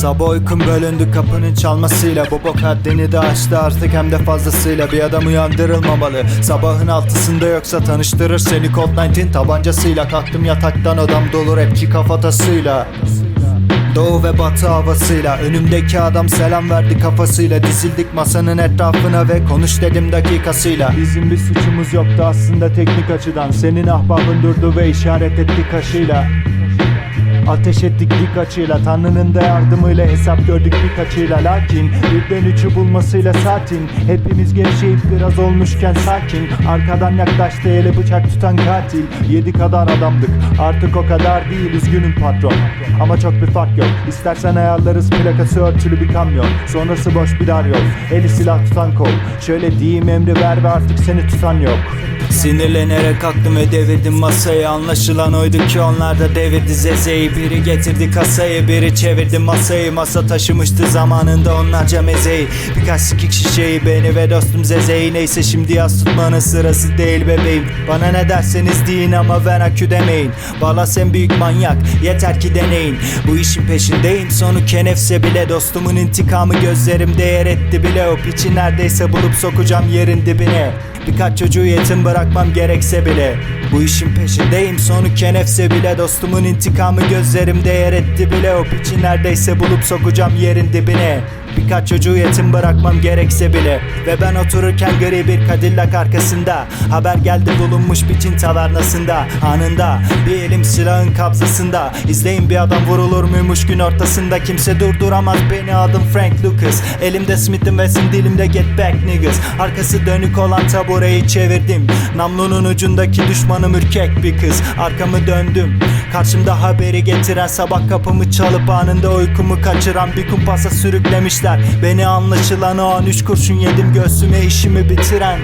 Sabah uykum bölündü kapının çalmasıyla. Bu bok haddini de aştı artık hem de fazlasıyla. Bir adam uyandırılmamalı. Sabahın altısında yoksa tanıştırır seni. Colt 19 tabancasıyla. Kalktım yataktan odam dolu rapçi kafatasıyla. Doğu ve batı havasıyla. Önümdeki adam selam verdi kafasıyla. Dizildik masanın etrafına ve konuş dedim dakikasıyla. Bizim bir suçumuz yoktu aslında teknik açıdan. Senin ahbabın durdu ve işaret etti kaşıyla Ateş ettik dik açıyla Tanrı'nın da yardımıyla hesap gördük birkaçıyla. Lakin birden üçü bulmasıyla sakin Hepimiz gevşeyip biraz olmuşken sakin. Arkadan yaklaştı eli bıçak tutan katil Yedi kadar adamdık. Artık o kadar değil üzgünüm patron. Ama çok bir fark yok. İstersen ayarlarız plakası örtülü bir kamyon. Sonrası boş bir dar yol Eli silah tutan kol. Şöyle diyeyim emri ver ve artık seni tutan yok Sinirlenerek ve devirdim masayı. Anlaşılan oydu ki onlar da devirdi zezeyi. Biri getirdi kasayı biri çevirdi masayı. Masa taşımıştı zamanında onlarca mezeyi. Birkaç sikik şişeyi beni ve dostum zezeyi. Neyse şimdi yas tutmanın sırası değil bebeğim. Bana ne derseniz deyin ama ben akü demeyin. Bala sen büyük manyak yeter ki deneyin. Bu işin peşindeyim sonu kenefse bile. Dostumun intikamı gözlerimde yer etti bile. O piçi neredeyse bulup sokacağım yerin dibine. Birkaç çocuğu yetim bırakmam gerekse bile Bu işin peşindeyim. Sonu kenefse bile Dostumun intikamı gözlerimde yer etti bile. O piçi neredeyse bulup sokacağım yerin dibine. Birkaç çocuğu yetim bırakmam gerekse bile. Ve ben otururken gri bir Cadillac arkasında. Haber geldi bulunmuş biçin tavernasında Anında bir elim silahın kabzasında. İzleyin bir adam vurulur muymuş gün ortasında. Kimse durduramaz beni adım Frank Lucas. Elimde Smith Wesson dilimde get back niggas. Arkası dönük olan tabureyi çevirdim. Namlunun ucundaki düşmanım ürkek bir kız. Arkamı döndüm. Karşımda haberi getiren sabah kapımı çalıp anında uykumu kaçıran bir kumpasa sürüklemişler. Beni anlaşılan o an üç kurşun yedim göğsüme işimi bitiren